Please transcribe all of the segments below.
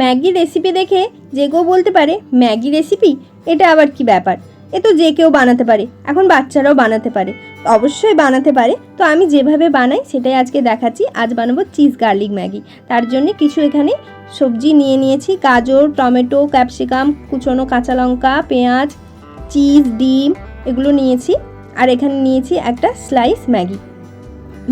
Maggi recipe দেখে যে কেউ বলতে পারে ম্যাগি রেসিপি এটা আবার কি ব্যাপার? এ তো যে কেউ বানাতে পারে, এখন বাচ্চারাও বানাতে পারে। অবশ্যই বানাতে পারে, তো আমি যেভাবে বানাই সেটাই আজকে দেখাচ্ছি। আজ বানাবো চিজ গার্লিক ম্যাগি। তার জন্য কিছু এখানে সবজি নিয়ে নিয়েছি, গাজর, টমেটো ক্যাপসিকাম কুচনো কাঁচা লঙ্কা, পেঁয়াজ চিজ ডিম, এগুলো নিয়েছি। আর এখানে নিয়েছি একটা স্লাইস ম্যাগি।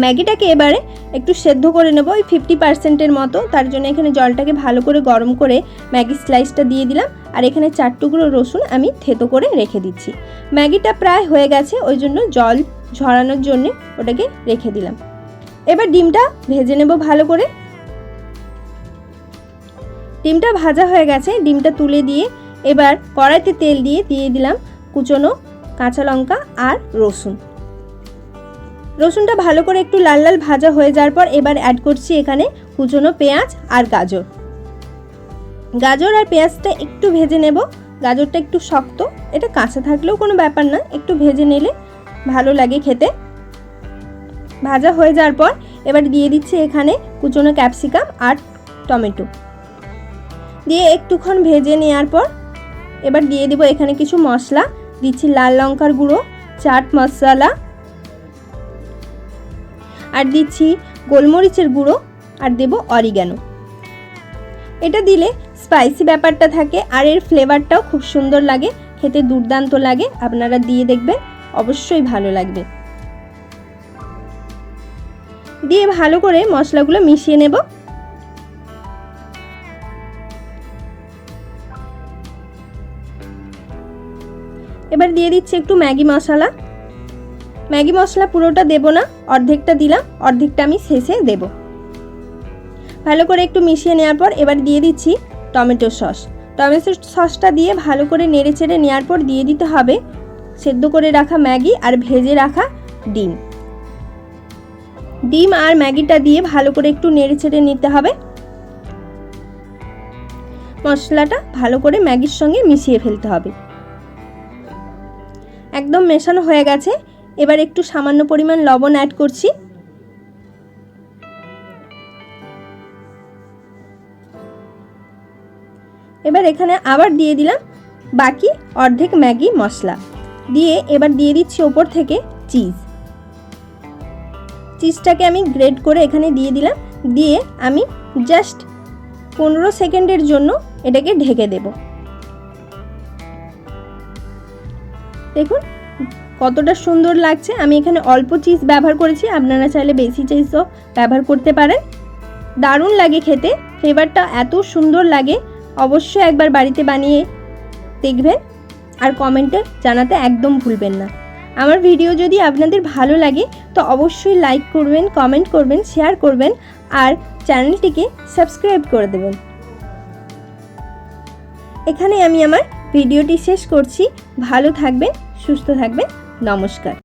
ম্যাগিটাকে এবারে একটু সেদ্ধ করে নেব, ওই ফিফটি পার্সেন্টের মতো। তার জন্য এখানে জলটাকে ভালো করে গরম করে ম্যাগি স্লাইসটা দিয়ে দিলাম। আর এখানে চার টুকরো রসুন আমি থেতো করে রেখে দিচ্ছি। ম্যাগিটা প্রায় হয়ে গেছে, ওই জন্য জল ঝরানোর জন্য ওটাকে রেখে দিলাম। এবার ডিমটা ভেজে নেব ভালো করে। ডিমটা ভাজা হয়ে গেছে, ডিমটা তুলে দিয়ে এবার কড়াইতে তেল দিয়ে দিয়ে দিলাম কুচনো কাঁচা লঙ্কা আর রসুন। রসুনটা ভালো করে একটু লাল লাল ভাজা হয়ে যাওয়ার পর এবার অ্যাড করছি এখানে কুচনো পেঁয়াজ আর গাজর। গাজর আর পেঁয়াজটা একটু ভেজে নেব। গাজরটা একটু শক্ত, এটা কাঁচা থাকলেও কোনো ব্যাপার না, একটু ভেজে নিলে ভালো লাগে খেতে। ভাজা হয়ে যাওয়ার পর এবার দিয়ে দিচ্ছি এখানে কুচনো ক্যাপসিকাম আর টমেটো। দিয়ে একটুক্ষণ ভেজে নেওয়ার পর এবার দিয়ে দিব এখানে কিছু মশলা, দিচ্ছি লাল লঙ্কার গুঁড়ো, চাট মশলা আর দিচ্ছি গোলমরিচের গুঁড়ো আর দেব অরিগ্যানো এটা দিলে স্পাইসি ব্যাপারটা থাকে আর এর ফ্লেভারটাও খুব সুন্দর লাগে, খেতে দুর্দান্ত লাগে, আপনারা দিয়ে দেখবেন, অবশ্যই ভালো লাগবে। দিয়ে ভালো করে মশলাগুলো মিশিয়ে নেব। এবার দিয়ে দিচ্ছি একটু ম্যাগি মশলা। ম্যাগি মশলা পুরোটা দেব না, অর্ধেকটা দিলাম, অর্ধেকটা আমি শেষে দেব। ভালো করে একটু মিশিয়ে নেওয়ার পর এবার দিয়ে দিচ্ছি টমেটো সস। টমেটো সসটা দিয়ে ভালো করে নেড়ে চেড়ে নেওয়ার পর দিয়ে দিতে হবে সেদ্ধ করে রাখা ম্যাগি আর ভেজে রাখা ডিম। ডিম আর ম্যাগিটা দিয়ে ভালো করে একটু নেড়ে চেড়ে নিতে হবে। মশলাটা ভালো করে ম্যাগির সঙ্গে মিশিয়ে ফেলতে হবে। একদম মেশানো হয়ে গেছে এবার একটু সামান্য পরিমাণ লবণ অ্যাড করছি। এবার এখানে আবার দিয়ে দিলাম বাকি অর্ধেক ম্যাগি মশলা। দিয়ে এবার দিয়ে দিচ্ছি ওপর থেকে চিজ চিজটাকে আমি গ্রেড করে এখানে দিয়ে দিলাম। দিয়ে আমি জাস্ট পনেরো সেকেন্ডের জন্য এটাকে ঢেকে দেব। দেখুন কতটা সুন্দর লাগছে, আমি এখানে অল্প চিজ ব্যবহার করেছি, আপনারা চাইলে বেশি চিজও ব্যবহার করতে পারেন। দারুণ লাগে খেতে ফ্লেভারটা এত সুন্দর লাগে, অবশ্যই একবার বাড়িতে বানিয়ে দেখবেন, আর কমেন্টে জানাতে একদম ভুলবেন না। আমার ভিডিও যদি আপনাদের ভালো লাগে, তো অবশ্যই লাইক করবেন কমেন্ট করবেন শেয়ার করবেন, আর চ্যানেলটিকে সাবস্ক্রাইব করে দেবেন। এখানে আমি আমার ভিডিওটি শেষ করছি, ভালো থাকবেন, সুস্থ থাকবেন নমস্কার।